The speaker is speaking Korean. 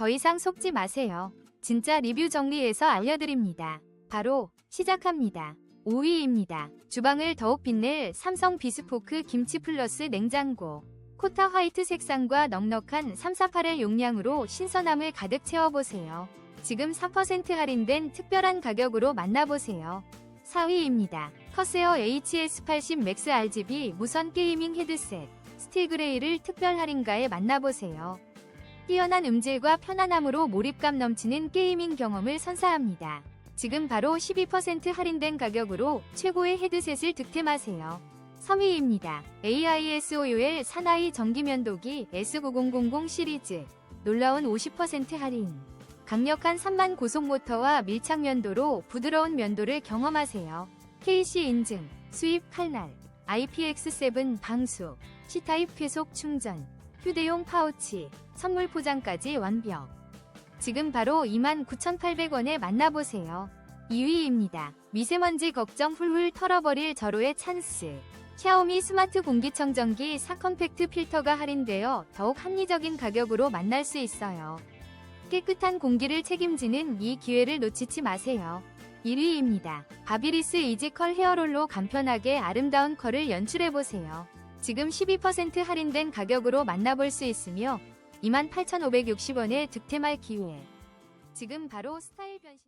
더 이상 속지 마세요. 진짜 리뷰 정리해서 알려드립니다. 바로 시작합니다. 5위입니다. 주방을 더욱 빛낼 삼성 비스포크 김치 플러스 냉장고. 코타 화이트 색상과 넉넉한 348의 용량으로 신선함을 가득 채워보세요. 지금 4% 할인된 특별한 가격으로 만나보세요. 4위입니다. 커세어 HS80 맥스 RGB 무선 게이밍 헤드셋 스틸 그레이를 특별 할인가에 만나보세요. 뛰어난 음질과 편안함으로 몰입감 넘치는 게이밍 경험을 선사합니다. 지금 바로 12% 할인된 가격으로 최고의 헤드셋을 득템하세요. 3위입니다. AISOUL 사나이 전기면도기 S9000 시리즈 놀라운 50% 할인 강력한 3만 고속 모터와 밀착 면도로 부드러운 면도를 경험하세요. KC 인증, 수입 칼날, IPX7 방수, C타입 쾌속 충전, 휴대용 파우치, 선물 포장까지 완벽. 지금 바로 29,800원에 만나보세요. 2위입니다. 미세먼지 걱정 훌훌 털어버릴 절호의 찬스. 샤오미 스마트 공기청정기 4 컴팩트 필터가 할인되어 더욱 합리적인 가격으로 만날 수 있어요. 깨끗한 공기를 책임지는 이 기회를 놓치지 마세요. 1위입니다. 바비리스 이지컬 헤어롤로 간편하게 아름다운 컬을 연출해보세요. 지금 12% 할인된 가격으로 만나볼 수 있으며 28,560원에 득템할 기회. 지금 바로 스타일 변신